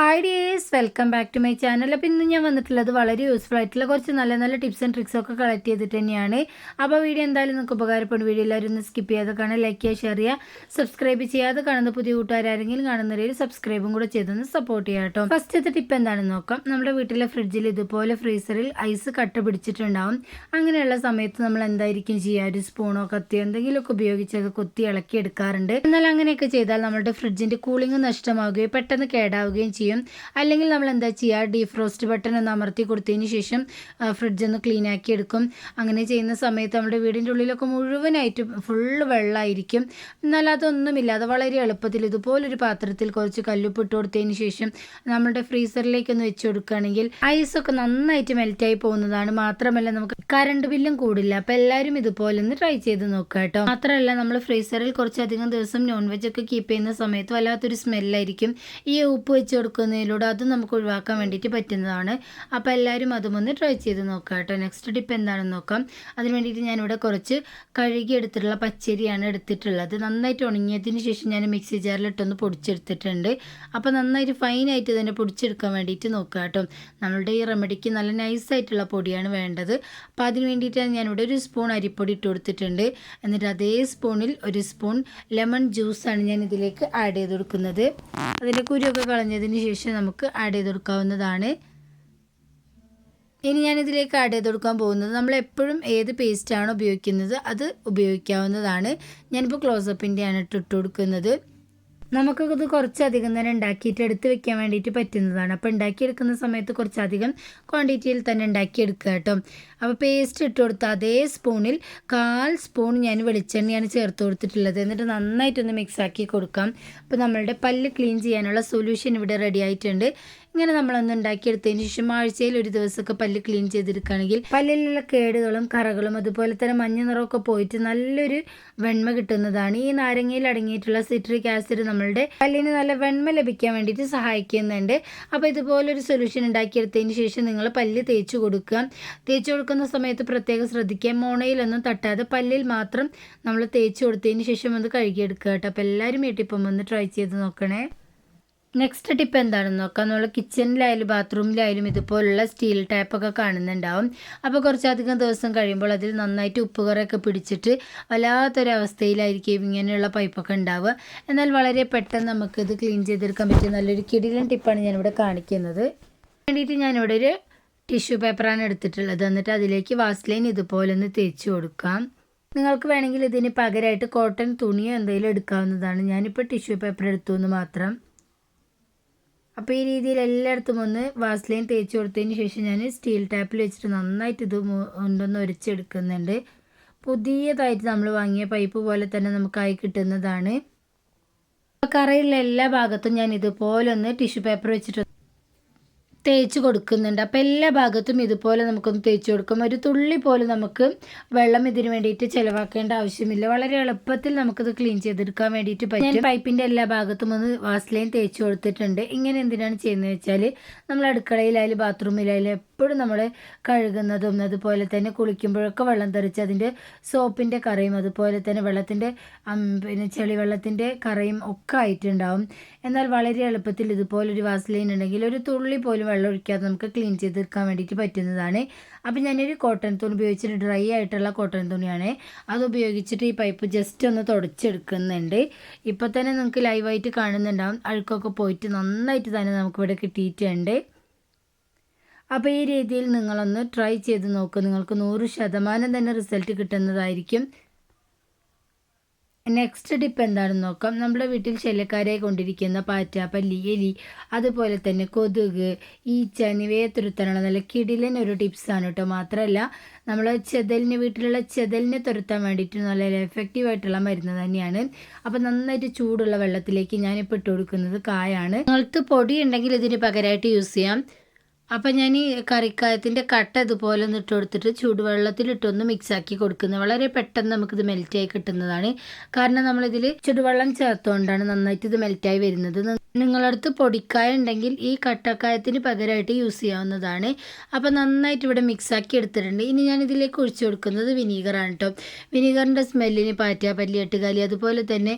Hi dears welcome back to my channel അപ്പോൾ ഇന്ന് ഞാൻ വന്നിട്ടുള്ളത് വളരെ യൂസ്ഫുൾ ആയിട്ടുള്ള കുറച്ച് നല്ല നല്ല ടിപ്സ് ആൻഡ് ട്രിക്സ് ഒക്കെ കളക്ട് ചെയ്തിട്ട് തന്നെയാണ്. അപ്പോൾ വീഡിയോ എന്തായാലും നിങ്ങൾക്ക് ഉപകാരപ്പെടും. വീഡിയോ എല്ലാവരും ഒന്ന് സ്കിപ്പ് ചെയ്യാതെ കാണാൻ ലൈക്ക് ചെയ്യുക ഷെയർ ചെയ്യുക സബ്സ്ക്രൈബ് ചെയ്യാതെ കാണുന്ന പുതിയ കൂട്ടുകാരാരെങ്കിലും രീതിയിൽ സബ്സ്ക്രൈബും കൂടെ ചെയ്തൊന്ന് സപ്പോർട്ട് ചെയ്യാം കേട്ടോ. ഫസ്റ്റത്തെ ടിപ്പ് എന്താണെന്ന് നോക്കാം. നമ്മുടെ വീട്ടിലെ ഫ്രിഡ്ജിൽ ഇതുപോലെ ഫ്രീസറിൽ ഐസ് കട്ട പിടിച്ചിട്ടുണ്ടാവും. അങ്ങനെയുള്ള സമയത്ത് നമ്മൾ എന്തായിരിക്കും ചെയ്യുക? ഒരു സ്പൂണോ കത്തിയോ എന്തെങ്കിലുമൊക്കെ ഉപയോഗിച്ച് അത് കൊത്തി ഇളക്കി എടുക്കാറുണ്ട്. എന്നാൽ അങ്ങനെയൊക്കെ ചെയ്താൽ നമ്മുടെ ഫ്രിഡ്ജിന്റെ കൂളിംഗ് നഷ്ടമാവുകയും പെട്ടെന്ന് കേടാവുകയും ചെയ്യും. അല്ലെങ്കിൽ നമ്മൾ എന്താ ചെയ്യുക ഡീഫ്രോസ്റ്റ് ബട്ടൺ ഒന്ന് അമർത്തി കൊടുത്തതിന് ശേഷം ഫ്രിഡ്ജ് ഒന്ന് ക്ലീൻ ആക്കി എടുക്കും. അങ്ങനെ ചെയ്യുന്ന സമയത്ത് നമ്മുടെ വീടിന്റെ ഉള്ളിലൊക്കെ മുഴുവനായിട്ട് ഫുള്ള് വെള്ളമായിരിക്കും എന്നാൽ അതൊന്നുമില്ലാതെ വളരെ എളുപ്പത്തിൽ ഇതുപോലൊരു പാത്രത്തിൽ കുറച്ച് കല്ലുപ്പ് ഇട്ട് കൊടുത്തതിന് ശേഷം നമ്മുടെ ഫ്രീസറിലേക്കൊന്ന് വെച്ച് കൊടുക്കുകയാണെങ്കിൽ ഐസൊക്കെ നന്നായിട്ട് മെൽറ്റായി പോകുന്നതാണ്. മാത്രമല്ല നമുക്ക് കറണ്ട് ബില്ലും കൂടില്ല. അപ്പോൾ എല്ലാവരും ഇതുപോലെ ഒന്ന് ട്രൈ ചെയ്ത് നോക്കുക കേട്ടോ. മാത്രമല്ല നമ്മൾ ഫ്രീസറിൽ കുറച്ചധികം ദിവസം നോൺ വെജ് ഒക്കെ കീപ്പ് ചെയ്യുന്ന സമയത്ത് വല്ലാത്തൊരു സ്മെല്ലായിരിക്കും ഈ ഉപ്പ് വെച്ച് കൊടുക്കുന്നതിലൂടെ അത് നമുക്ക് ഒഴിവാക്കാൻ വേണ്ടിയിട്ട് പറ്റുന്നതാണ്. അപ്പോൾ എല്ലാവരും അതും ഒന്ന് ട്രൈ ചെയ്ത് നോക്കുക കേട്ടോ. നെക്സ്റ്റ് ടിപ്പ് എന്താണെന്ന് നോക്കാം. അതിന് വേണ്ടിയിട്ട് ഞാനിവിടെ കുറച്ച് കഴുകി എടുത്തിട്ടുള്ള പച്ചരിയാണ് എടുത്തിട്ടുള്ളത്. നന്നായിട്ട് ഉണങ്ങിയതിന് ശേഷം ഞാൻ മിക്സി ജാറിൽ ഇട്ടൊന്ന് പൊടിച്ചെടുത്തിട്ടുണ്ട്. അപ്പോൾ നന്നായിട്ട് ഫൈനായിട്ട് തന്നെ പൊടിച്ചെടുക്കാൻ വേണ്ടിയിട്ട് നോക്കുക കേട്ടോ. നമ്മളുടെ ഈ റെമഡിക്ക് നല്ല നൈസായിട്ടുള്ള പൊടിയാണ് വേണ്ടത്. അപ്പോൾ അതിന് വേണ്ടിയിട്ടാണ് ഞാനിവിടെ ഒരു സ്പൂൺ അരിപ്പൊടി ഇട്ട് കൊടുത്തിട്ടുണ്ട്. എന്നിട്ട് അതേ സ്പൂണിൽ ഒരു സ്പൂൺ ലെമൺ ജ്യൂസാണ് ഞാൻ ഇതിലേക്ക് ആഡ് ചെയ്ത് കൊടുക്കുന്നത്. അതിന്റെ കുരുവൊക്കെ കളഞ്ഞതിന് ശേഷം നമുക്ക് ആഡ് ചെയ്ത് കൊടുക്കാവുന്നതാണ് ഇനി ഞാൻ ഇതിലേക്ക് ആഡ് ചെയ്ത് കൊടുക്കാൻ പോകുന്നത് നമ്മൾ എപ്പോഴും ഏത് പേസ്റ്റാണ് ഉപയോഗിക്കുന്നത് അത് ഉപയോഗിക്കാവുന്നതാണ്. ഞാനിപ്പോൾ ക്ലോസപ്പിന്റെയാണ് ഇട്ട് ഇട്ട് കൊടുക്കുന്നത്. നമുക്കത് കുറച്ചധികം തന്നെ ഉണ്ടാക്കിയിട്ട് എടുത്ത് വെക്കാൻ വേണ്ടിയിട്ട് പറ്റുന്നതാണ്. അപ്പോൾ ഉണ്ടാക്കിയെടുക്കുന്ന സമയത്ത് കുറച്ചധികം ക്വാണ്ടിറ്റിയിൽ തന്നെ ഉണ്ടാക്കിയെടുക്കുക കേട്ടോ. അപ്പോൾ പേസ്റ്റ് ഇട്ട് കൊടുത്ത അതേ സ്പൂണിൽ കാൽ സ്പൂൺ ഞാൻ വെളിച്ചെണ്ണയാണ് ചേർത്ത് കൊടുത്തിട്ടുള്ളത്. എന്നിട്ട് നന്നായിട്ടൊന്ന് മിക്സാക്കി കൊടുക്കാം. അപ്പോൾ നമ്മളുടെ പല്ല് ക്ലീൻ ചെയ്യാനുള്ള സൊല്യൂഷൻ ഇവിടെ റെഡി ആയിട്ടുണ്ട്. ഇങ്ങനെ നമ്മളൊന്ന് ഉണ്ടാക്കിയെടുത്തതിന് ശേഷം ആഴ്ചയിൽ ഒരു ദിവസമൊക്കെ പല്ല് ക്ലീൻ ചെയ്തെടുക്കുകയാണെങ്കിൽ പല്ലിലുള്ള കേടുകളും കറകളും അതുപോലെ തന്നെ മഞ്ഞ നിറമൊക്കെ പോയിട്ട് നല്ലൊരു വെണ്മ കിട്ടുന്നതാണ്. ഈ നാരങ്ങയിൽ അടങ്ങിയിട്ടുള്ള സിട്രിക് ആസിഡ് നമ്മളുടെ പല്ലിന് നല്ല വെണ്മ ലഭിക്കാൻ വേണ്ടിയിട്ട് സഹായിക്കുന്നുണ്ട്. അപ്പോൾ ഇതുപോലൊരു സൊല്യൂഷൻ ഉണ്ടാക്കിയെടുത്തതിന് ശേഷം നിങ്ങൾ പല്ല് തേച്ച് കൊടുക്കുക. തേച്ച് കൊടുക്കുന്ന സമയത്ത് പ്രത്യേകം ശ്രദ്ധിക്കുക. മോണയിലൊന്നും തട്ടാതെ പല്ലിൽ മാത്രം നമ്മൾ തേച്ച് കൊടുത്തതിന് ശേഷം അത് കഴുകിയെടുക്കുക കേട്ടോ. അപ്പോൾ എല്ലാവരും വീട്ടിൽ ടിപ്പം ഒന്ന് ട്രൈ ചെയ്ത് നോക്കണേ. നെക്സ്റ്റ് ടിപ്പ് എന്താണെന്ന് നോക്കാം. നമ്മൾ കിച്ചണിലായാലും ബാത്റൂമിലായാലും ഇതുപോലുള്ള സ്റ്റീൽ ടാപ്പൊക്കെ കാണുന്നുണ്ടാവും. അപ്പോൾ കുറച്ചധികം ദിവസം കഴിയുമ്പോൾ അതിൽ നന്നായിട്ട് ഉപ്പ് കുറേയൊക്കെ പിടിച്ചിട്ട് വല്ലാത്തൊരവസ്ഥയിലായിരിക്കും ഇങ്ങനെയുള്ള പൈപ്പൊക്കെ ഉണ്ടാവുക. എന്നാൽ വളരെ പെട്ടെന്ന് നമുക്കിത് ക്ലീൻ ചെയ്തെടുക്കാൻ പറ്റിയ നല്ലൊരു കിടിലൻ ടിപ്പാണ് ഞാനിവിടെ കാണിക്കുന്നത്. വേണ്ടിയിട്ട് ഞാനിവിടെ ഒരു ടിഷ്യൂ പേപ്പറാണ് എടുത്തിട്ടുള്ളത്. എന്നിട്ട് അതിലേക്ക് വാസ്ലൈൻ ഇതുപോലെ ഒന്ന് തേച്ച് കൊടുക്കാം. നിങ്ങൾക്ക് വേണമെങ്കിൽ ഇതിന് പകരമായിട്ട് കോട്ടൺ തുണിയോ എന്തെങ്കിലും എടുക്കാവുന്നതാണ്. ഞാനിപ്പോൾ ടിഷ്യൂ പേപ്പർ എടുത്തു എന്ന് മാത്രം. അപ്പോൾ ഈ രീതിയിൽ എല്ലായിടത്തും ഒന്ന് വാസ്ലൈൻ തേച്ച് കൊടുത്തതിന് ശേഷം ഞാൻ സ്റ്റീൽ ടാപ്പിൽ വെച്ചിട്ട് നന്നായിട്ട് ഇത് ഉണ്ടെന്ന് ഒരച്ചെടുക്കുന്നുണ്ട്. പുതിയതായിട്ട് നമ്മൾ വാങ്ങിയ പൈപ്പ് പോലെ തന്നെ നമുക്കായി കിട്ടുന്നതാണ്. കറയിലുള്ള എല്ലാ ഭാഗത്തും ഞാൻ ഇതുപോലെ ഒന്ന് ടിഷ്യൂ പേപ്പർ വെച്ചിട്ട് തേച്ച് കൊടുക്കുന്നുണ്ട്. അപ്പോൾ എല്ലാ ഭാഗത്തും ഇതുപോലെ നമുക്കൊന്ന് തേച്ച് കൊടുക്കും. ഒരു തുള്ളി പോലും നമുക്ക് വെള്ളം ഇതിന് വേണ്ടിയിട്ട് ചിലവാക്കേണ്ട ആവശ്യമില്ല. വളരെ എളുപ്പത്തിൽ നമുക്കിത് ക്ലീൻ ചെയ്തെടുക്കാൻ വേണ്ടിയിട്ട് പറ്റും. ഞാൻ പൈപ്പിന്റെ എല്ലാ ഭാഗത്തും ഒന്ന് വാസ്ലൈൻ തേച്ച് കൊടുത്തിട്ടുണ്ട്. ഇങ്ങനെ എന്തിനാണ് ചെയ്യുന്നത് വെച്ചാൽ നമ്മൾ അടുക്കളയിലായാലും ബാത്റൂമിലായാലും എപ്പോഴും നമ്മൾ കഴുകുന്നതും അതുപോലെ തന്നെ കുളിക്കുമ്പോഴൊക്കെ വെള്ളം തെറിച്ച് അതിന്റെ സോപ്പിന്റെ കറയും അതുപോലെ തന്നെ വെള്ളത്തിന്റെ പിന്നെ ചെളി വെള്ളത്തിന്റെ കറയും ഒക്കെ ആയിട്ടുണ്ടാവും. എന്നാൽ വളരെ എളുപ്പത്തിൽ ഇതുപോലൊരു വാസലൈൻ ഉണ്ടെങ്കിൽ ഒരു തുള്ളി പോലും വെള്ളം ഒഴിക്കാതെ നമുക്ക് ക്ലീൻ ചെയ്തെടുക്കാൻ വേണ്ടിയിട്ട് പറ്റുന്നതാണ്. അപ്പോൾ ഞാനൊരു കോട്ടൺ തുണി ഉപയോഗിച്ചിട്ട് ഡ്രൈ ആയിട്ടുള്ള കോട്ടൺ തുണിയാണ്. അത് ഉപയോഗിച്ചിട്ട് ഈ പൈപ്പ് ജസ്റ്റ് ഒന്ന് തുടച്ചെടുക്കുന്നുണ്ട്. ഇപ്പോൾ തന്നെ നിങ്ങൾക്ക് ലൈവായിട്ട് കാണുന്നുണ്ടാവും. അഴുക്കൊക്കെ പോയിട്ട് നന്നായിട്ട് തന്നെ നമുക്കിവിടെ കിട്ടിയിട്ടുണ്ട്. അപ്പോൾ ഈ രീതിയിൽ നിങ്ങളൊന്ന് ട്രൈ ചെയ്ത് നോക്കുക നിങ്ങൾക്ക് നൂറ് ശതമാനം തന്നെ റിസൾട്ട് കിട്ടുന്നതായിരിക്കും. നെക്സ്റ്റ് ടിപ്പ് എന്താണെന്ന് നോക്കാം. നമ്മുടെ വീട്ടിൽ ശല്യക്കാരെ കൊണ്ടിരിക്കുന്ന പാറ്റ പല്ലി എലി അതുപോലെ തന്നെ കൊതുക് ഈച്ച എന്നിവയെ തുരുത്താനുള്ള നല്ല കിടിലൻ ഒരു ടിപ്സാണ് കേട്ടോ. മാത്രമല്ല നമ്മൾ ചെതലിന് വീട്ടിലുള്ള ചെതലിനെ തുരത്താൻ വേണ്ടിയിട്ട് നല്ല എഫക്റ്റീവ് ആയിട്ടുള്ള മരുന്ന് തന്നെയാണ്. അപ്പോൾ നന്നായിട്ട് ചൂടുള്ള വെള്ളത്തിലേക്ക് ഞാനിപ്പോൾ ഇട്ട് കൊടുക്കുന്നത് കായാണ്. നിങ്ങൾക്ക് പൊടി ഉണ്ടെങ്കിൽ ഇതിന് പകരമായിട്ട് യൂസ് ചെയ്യാം. അപ്പം ഞാൻ ഈ കറിക്കായത്തിന്റെ കട്ട ഇതുപോലെ ഒന്ന് ഇട്ട് കൊടുത്തിട്ട് ചൂടുവെള്ളത്തിലിട്ടൊന്ന് മിക്സ് ആക്കി കൊടുക്കുന്നത്. വളരെ പെട്ടെന്ന് നമുക്കിത് മെൽറ്റായി കിട്ടുന്നതാണ്. കാരണം നമ്മളിതിൽ ചൂടുവെള്ളം ചേർത്തുകൊണ്ടാണ് നന്നായിട്ട് ഇത് മെൽറ്റായി വരുന്നത്. നിങ്ങളടുത്ത് പൊടിക്കായ ഉണ്ടെങ്കിൽ ഈ കട്ടക്കായത്തിന് പകരമായിട്ട് യൂസ് ചെയ്യാവുന്നതാണ്. അപ്പോൾ നന്നായിട്ട് ഇവിടെ മിക്സാക്കി എടുത്തിട്ടുണ്ട്. ഇനി ഞാൻ ഇതിലേക്ക് ഒഴിച്ചു കൊടുക്കുന്നത് വിനീഗറാണ് കേട്ടോ വിനീഗറിന്റെ സ്മെല്ലിന് പാറ്റ പല്ലി എട്ടുകാലി അതുപോലെ തന്നെ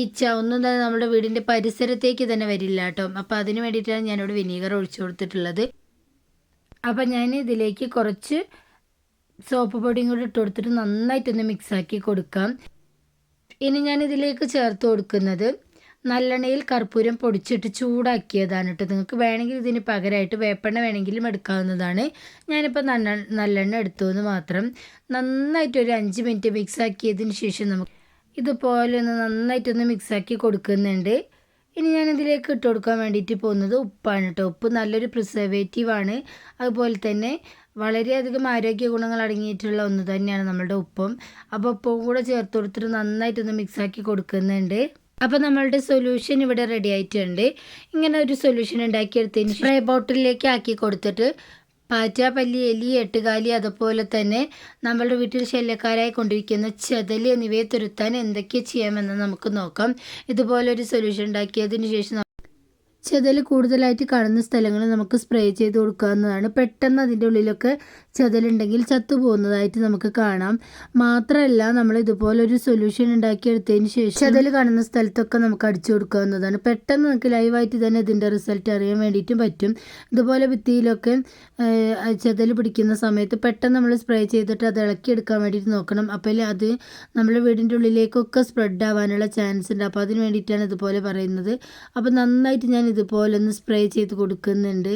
ഈച്ച ഒന്നും തന്നെ നമ്മുടെ വീടിന്റെ പരിസരത്തേക്ക് തന്നെ വരില്ല കേട്ടോ അപ്പോൾ അതിന് വേണ്ടിയിട്ടാണ് ഞാനിവിടെ വിനീഗർ ഒഴിച്ചു കൊടുത്തിട്ടുള്ളത്. അപ്പോൾ ഞാൻ ഇതിലേക്ക് കുറച്ച് സോപ്പ് പൊടിയും കൂടി ഇട്ട് കൊടുത്തിട്ട് നന്നായിട്ടൊന്ന് മിക്സാക്കി കൊടുക്കാം. ഇനി ഞാൻ ഇതിലേക്ക് ചേർത്ത് കൊടുക്കുന്നത് നല്ലെണ്ണയിൽ കർപ്പൂരം പൊടിച്ചിട്ട് ചൂടാക്കിയതാണ് കേട്ടോ. നിങ്ങൾക്ക് വേണമെങ്കിൽ ഇതിന് പകരമായിട്ട് വേപ്പെണ്ണ വേണമെങ്കിലും എടുക്കാവുന്നതാണ്. ഞാനിപ്പോൾ നല്ല നല്ലെണ്ണ എടുത്തു എന്ന് മാത്രം നന്നായിട്ട് ഒരു അഞ്ച് മിനിറ്റ് മിക്സാക്കിയതിന് ശേഷം നമുക്ക് ഇതുപോലെ ഒന്ന് നന്നായിട്ടൊന്ന് മിക്സാക്കി കൊടുക്കുന്നുണ്ട്. ഇനി ഞാൻ ഇതിലേക്ക് ഇട്ട് കൊടുക്കാൻ വേണ്ടിയിട്ട് പോകുന്നത് ഉപ്പാണ് കേട്ടോ ഉപ്പ് നല്ലൊരു പ്രിസർവേറ്റീവാണ് അതുപോലെ തന്നെ വളരെയധികം ആരോഗ്യ ഗുണങ്ങൾ അടങ്ങിയിട്ടുള്ള ഒന്ന് തന്നെയാണ് നമ്മളുടെ ഉപ്പും. അപ്പോൾ ഉപ്പും കൂടെ ചേർത്ത് കൊടുത്തിട്ട് നന്നായിട്ടൊന്ന് മിക്സാക്കി കൊടുക്കുന്നുണ്ട്. അപ്പോൾ നമ്മളുടെ സൊല്യൂഷൻ ഇവിടെ റെഡി ആയിട്ടുണ്ട്. ഇങ്ങനെ ഒരു സൊല്യൂഷൻ ഉണ്ടാക്കിയെടുത്തതിന് സ്പ്രേ ബോട്ടിലേക്ക് ആക്കി കൊടുത്തിട്ട് പാറ്റ പല്ലി എലി എട്ടുകാലി അതുപോലെ തന്നെ നമ്മളുടെ വീട്ടിൽ ശല്യക്കാരായി കൊണ്ടിരിക്കുന്ന ചെതൽ എന്നിവയെ തുരുത്താൻ എന്തൊക്കെ ചെയ്യാമെന്ന് നമുക്ക് നോക്കാം. ഇതുപോലെ ഒരു സൊല്യൂഷൻ ഉണ്ടാക്കിയതിന് ശേഷം ചെതൽ കൂടുതലായിട്ട് കാണുന്ന സ്ഥലങ്ങളിൽ നമുക്ക് സ്പ്രേ ചെയ്ത് കൊടുക്കാവുന്നതാണ് പെട്ടെന്ന് അതിന്റെ ഉള്ളിലൊക്കെ ചെതലുണ്ടെങ്കിൽ ചത്തുപോകുന്നതായിട്ട് നമുക്ക് കാണാം. മാത്രമല്ല നമ്മൾ ഇതുപോലൊരു സൊല്യൂഷൻ ഉണ്ടാക്കിയെടുത്തതിന് ശേഷം ചെതൽ കാണുന്ന സ്ഥലത്തൊക്കെ നമുക്ക് അടിച്ചു കൊടുക്കാവുന്നതാണ് പെട്ടെന്ന് നമുക്ക് ലൈവായിട്ട് തന്നെ ഇതിന്റെ റിസൾട്ട് അറിയാൻ വേണ്ടിയിട്ടും പറ്റും. ഇതുപോലെ ഭിത്തിയിലൊക്കെ ചെതൽ പിടിക്കുന്ന സമയത്ത് പെട്ടെന്ന് നമ്മൾ സ്പ്രേ ചെയ്തിട്ട് അത് ഇളക്കിയെടുക്കാൻ വേണ്ടിയിട്ട് നോക്കണം. അപ്പോൾ അത് നമ്മുടെ വീടിന്റെ ഉള്ളിലേക്കൊക്കെ സ്പ്രെഡ് ആവാനുള്ള ചാൻസ് ഉണ്ട്. അപ്പോൾ അതിന് വേണ്ടിയിട്ടാണ് ഇതുപോലെ പറയുന്നത്. അപ്പോൾ നന്നായിട്ട് ഞാൻ ഇതുപോലെ ഒന്ന് സ്പ്രേ ചെയ്ത് കൊടുക്കുന്നുണ്ട്.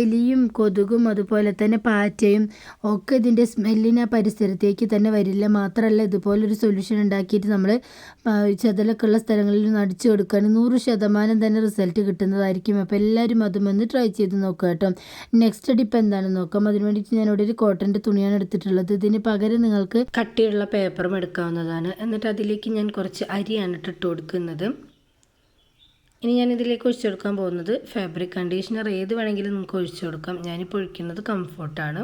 എലിയും കൊതുകും അതുപോലെ തന്നെ പാറ്റയും ഒക്കെ ഇതിന്റെ സ്മെല്ലിന് ആ പരിസരത്തേക്ക് തന്നെ വരില്ല. മാത്രമല്ല ഇതുപോലൊരു സൊല്യൂഷൻ ഉണ്ടാക്കിയിട്ട് നമ്മൾ ചെതലൊക്കെ ഉള്ള സ്ഥലങ്ങളിൽ അടിച്ചു കൊടുക്കുകയാണെങ്കിൽ നൂറ് ശതമാനം തന്നെ റിസൾട്ട് കിട്ടുന്നതായിരിക്കും. അപ്പോൾ എല്ലാവരും അതും ഒന്ന് ട്രൈ ചെയ്ത് നോക്കുക കേട്ടോ. നെക്സ്റ്റ് ഡിപ്പ് എന്താണെന്ന് നോക്കാം. അതിന് വേണ്ടിയിട്ട് ഞാൻ ഇവിടെ ഒരു കോട്ടന്റെ തുണിയാണ് എടുത്തിട്ടുള്ളത്. ഇതിന് പകരം നിങ്ങൾക്ക് കട്ടിയുള്ള പേപ്പറും എടുക്കാവുന്നതാണ്. എന്നിട്ട് അതിലേക്ക് ഞാൻ കുറച്ച് അരിയാണ് ഇട്ടിട്ട് കൊടുക്കുന്നത്. ഇനി ഞാൻ ഇതിലേക്ക് ഒഴിച്ചു കൊടുക്കാൻ പോകുന്നത് ഫാബ്രിക് കണ്ടീഷണർ ഏത് വേണമെങ്കിലും നമുക്ക് ഒഴിച്ചു കൊടുക്കാം. ഞാനിപ്പോൾ ഒഴിക്കുന്നത് കംഫോർട്ടാണ്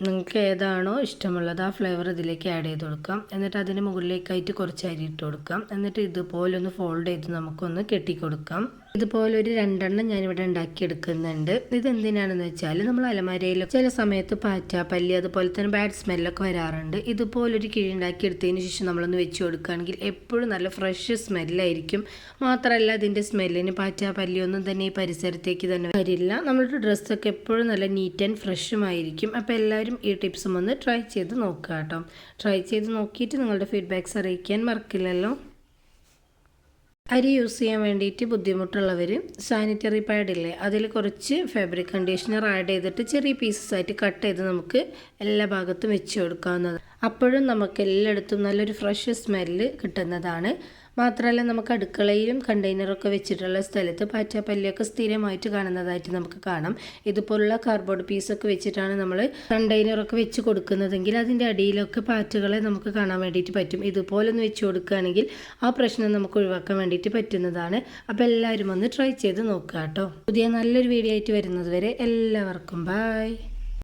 നിങ്ങൾക്ക് ഏതാണോ ഇഷ്ടമുള്ളത് ആ ഫ്ലേവർ ഇതിലേക്ക് ആഡ് ചെയ്ത് കൊടുക്കാം. എന്നിട്ട് അതിന് മുകളിലേക്കായിട്ട് കുറച്ച് അരി ഇട്ട് കൊടുക്കാം. എന്നിട്ട് ഇതുപോലെ ഒന്ന് ഫോൾഡ് ചെയ്ത് നമുക്കൊന്ന് കെട്ടിക്കൊടുക്കാം. ഇതുപോലെ ഒരു രണ്ടെണ്ണം ഞാനിവിടെ ഉണ്ടാക്കിയെടുക്കുന്നുണ്ട്. ഇതെന്തിനാണെന്ന് വെച്ചാൽ നമ്മൾ അലമാരയിൽ ചില സമയത്ത് പാറ്റ പല്ലി അതുപോലെ തന്നെ ബാഡ് സ്മെല്ലൊക്കെ വരാറുണ്ട്. ഇതുപോലൊരു കിഴി ഉണ്ടാക്കിയെടുത്തതിന് ശേഷം നമ്മളൊന്ന് വെച്ച് കൊടുക്കുകയാണെങ്കിൽ എപ്പോഴും നല്ല ഫ്രഷ് സ്മെല്ലായിരിക്കും. മാത്രമല്ല അതിന്റെ സ്മെല്ലിന് പാറ്റ പല്ലി ഒന്നും തന്നെ ഈ പരിസരത്തേക്ക് തന്നെ വരില്ല. നമ്മളുടെ ഡ്രസ്സൊക്കെ എപ്പോഴും നല്ല നീറ്റ് ആൻഡ് ഫ്രഷും ആയിരിക്കും. അപ്പോൾ എല്ലാവരും ഈ ടിപ്സും ഒന്ന് ട്രൈ ചെയ്ത് നോക്കുക കേട്ടോ ട്രൈ ചെയ്ത് നോക്കിയിട്ട് നിങ്ങളുടെ ഫീഡ്ബാക്ക്സ് അറിയിക്കാൻ മറക്കില്ലല്ലോ. അരി യൂസ് ചെയ്യാൻ വേണ്ടിയിട്ട് ബുദ്ധിമുട്ടുള്ളവർ സാനിറ്ററി പാഡ് ഇല്ലേ അതിൽ കുറച്ച് ഫാബ്രിക് കണ്ടീഷണർ ആഡ് ചെയ്തിട്ട് ചെറിയ പീസസ് ആയിട്ട് കട്ട് ചെയ്ത് നമുക്ക് എല്ലാ ഭാഗത്തും വെച്ച് കൊടുക്കാവുന്നതാണ്. അപ്പോഴും നമുക്ക് എല്ലായിടത്തും നല്ലൊരു ഫ്രഷ് സ്മെല്ല് കിട്ടുന്നതാണ്. മാത്രമല്ല നമുക്ക് അടുക്കളയിലും കണ്ടെയ്നറൊക്കെ വെച്ചിട്ടുള്ള സ്ഥലത്ത് പാറ്റാപ്പല്ലിയൊക്കെ സ്ഥിരമായിട്ട് കാണുന്നതായിട്ട് നമുക്ക് കാണാം. ഇതുപോലുള്ള കാർഡ്ബോർഡ് പീസൊക്കെ വെച്ചിട്ടാണ് നമ്മൾ കണ്ടെയ്നറൊക്കെ വെച്ച് കൊടുക്കുന്നതെങ്കിൽ അതിന്റെ അടിയിലൊക്കെ പാറ്റുകളെ നമുക്ക് കാണാൻ വേണ്ടിയിട്ട് പറ്റും. ഇതുപോലൊന്ന് വെച്ച് കൊടുക്കുകയാണെങ്കിൽ ആ പ്രശ്നം നമുക്ക് ഒഴിവാക്കാൻ വേണ്ടിയിട്ട് പറ്റുന്നതാണ്. അപ്പോൾ എല്ലാവരും ഒന്ന് ട്രൈ ചെയ്ത് നോക്കുക കേട്ടോ. പുതിയ നല്ലൊരു വീഡിയോ ആയിട്ട് വരുന്നത് വരെ എല്ലാവർക്കും ബായ്